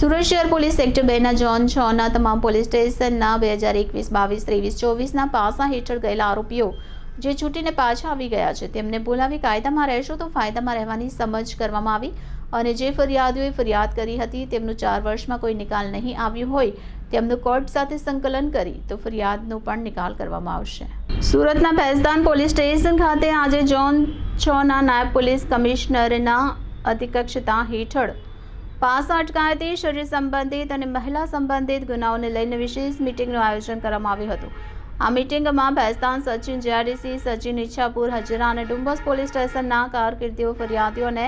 સુરત શહેર police sector બેના zone છના તમામ પોલીસ સ્ટેશનના બે હજાર એકવીસ, બાવીસ, ત્રેવીસ ચોવીસના પાસા હેઠળ ગયેલા આરોપીઓ જે છૂટીને પાછા આવી ગયા છે. તેમને બોલાવી કાયદામાં રહેશો તો ફાયદામાં રહેવાની સમજ કરવામાં આવી અને જે ફરિયાદીઓએ ફરિયાદ કરી હતી તેમનું ચાર વર્ષમાં કોઈ નિકાલ નહીં આવ્યું હોય તેમનું કોર્ટ સાથે સંકલન કરી તો ફરિયાદનો પણ નિકાલ કરવામાં આવશે. સુરતના ભેસ્તાન પોલીસ સ્ટેશન ખાતે આજે ઝોન છના નાયબ પોલીસ કમિશનરના અધિકક્ષતા હેઠળ પાસા અટકાયતી શરીર સંબંધિત અને મહિલા સંબંધિત ગુનાઓને લઈને વિશેષ મિટિંગનું આયોજન કરવામાં આવ્યું હતું. આ મિટિંગમાં ભેસ્તાન સચિન જીઆરડીસી, સચિન ઈચ્છાપુર, હજીરા અને ડુંબસ પોલીસ સ્ટેશનના કારકિર્દીઓ, ફરિયાદીઓ અને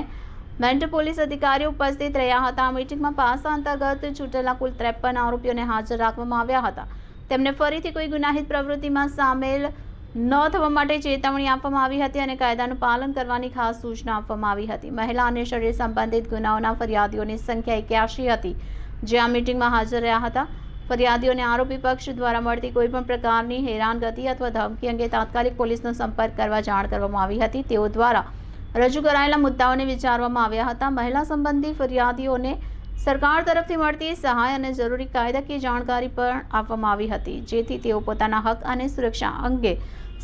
મેન્ટ પોલીસ અધિકારીઓ ઉપસ્થિત રહ્યા હતા. આ મિટિંગમાં પાસા અંતર્ગત છૂટેલા કુલ ત્રેપન આરોપીઓને હાજર રાખવામાં આવ્યા હતા. તેમને ફરીથી કોઈ ગુનાહિત પ્રવૃત્તિમાં સામેલ ન થવા માટે ચેતવણી આપવામાં આવી હતી અને કાયદાનું પાલન કરવાની ખાસ સૂચના આપવામાં આવી હતી. મહિલા અને શરીર સંબંધિત ગુનાઓના ફરિયાદીઓની સંખ્યા એક્યાસી હતી. જે આ મિટિંગમાં હાજર રહ્યા હતા. ફરિયાદીઓને આરોપી પક્ષ દ્વારા મળતી કોઈપણ પ્રકારની હેરાનગતિ અથવા ધમકી અંગે તાત્કાલિક પોલીસનો સંપર્ક કરવા જાણ કરવામાં આવી હતી. તેઓ દ્વારા રજૂ કરાયેલા મુદ્દાઓને વિચારવામાં આવ્યા હતા. મહિલા સંબંધી ફરિયાદીઓને સરકાર તરફથી મળતી સહાય અને જરૂરી કાયદાકીય જાણકારી પણ આપવામાં આવી હતી, જેથી તેઓ પોતાના હક અને સુરક્ષા અંગે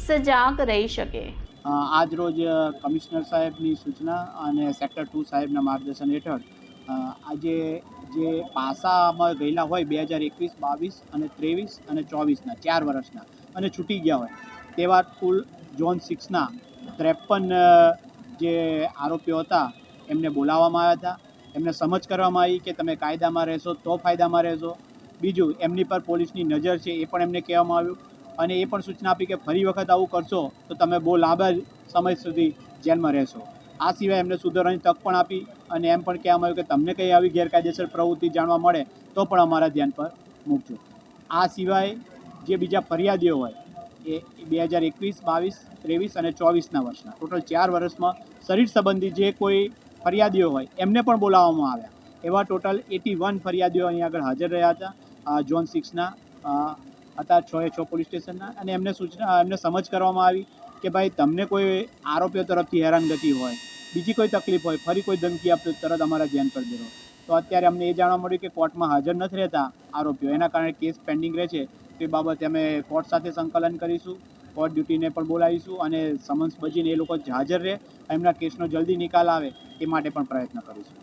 સજાગ રહી શકે. આજરોજ આજ રોજ કમિશનર સાહેબની સૂચના અને સેક્ટર ટુ સાહેબના માર્ગદર્શન હેઠળ આજે જે પાસામાં ગયેલા હોય બે હજાર એકવીસ, બાવીસ અને ત્રેવીસ અને ચોવીસના, ચાર વર્ષના, અને છૂટી ગયા હોય, તેવા કુલ ઝોન સિક્સના ત્રેપન જે આરોપીઓ હતા, એમને બોલાવવામાં આવ્યા હતા. એમને સમજ કરવામાં આવી કે તમે કાયદામાં રહેશો તો ફાયદામાં રહેશો. બીજું, એમની પર પોલીસની નજર છે એ પણ એમને કહેવામાં આવ્યું. અને એ પણ સૂચના આપી કે ફરી વખત આવું કરશો તો તમે બહુ લાંબા સમય સુધી જેલમાં રહેશો. આ સિવાય એમને સુધારવાની તક પણ આપી અને એમ પણ કહેવામાં આવ્યું કે તમને કંઈ આવી ગેરકાયદેસર પ્રવૃત્તિ જાણવા મળે તો પણ અમારા ધ્યાન પર મૂકજો. આ સિવાય જે બીજા ફરિયાદીઓ હોય એ બે હજાર એકવીસ, બાવીસ, ત્રેવીસ અને ચોવીસના વર્ષના. ટોટલ ચાર વર્ષમાં શરીર સંબંધી જે કોઈ ફરિયાદીઓ હોય, એમને પણ બોલાવવામાં આવ્યા. એવા ટોટલ એટી વન ફરિયાદીઓ અહીં આગળ હાજર રહ્યા હતા. ઝોન સિક્સના હતા છ એ છ પોલીસ સ્ટેશનના, અને એમને સૂચના, એમને સમજ કરવામાં આવી કે ભાઈ તમને કોઈ આરોપીઓ તરફથી હેરાનગતિ હોય, બીજી કોઈ તકલીફ હોય, ફરી કોઈ ધમકી આપતો તરત અમારા ધ્યાન પર દેવો તો અત્યારે અમને એ જાણવા મળ્યું કે કોર્ટમાં હાજર નથી રહેતા આરોપીઓ. એના કારણે કેસ પેન્ડિંગ રહે છે. તે બાબતે અમે કોર્ટ સાથે સંકલન કરીશું. કોર્ટ ડ્યુટીને પણ બોલાવીશું અને સમન્સ બજીને એ લોકો હાજર રહે. એમના કેસનો જલ્દી નિકાલ આવે એ માટે પણ પ્રયત્ન કરીશું.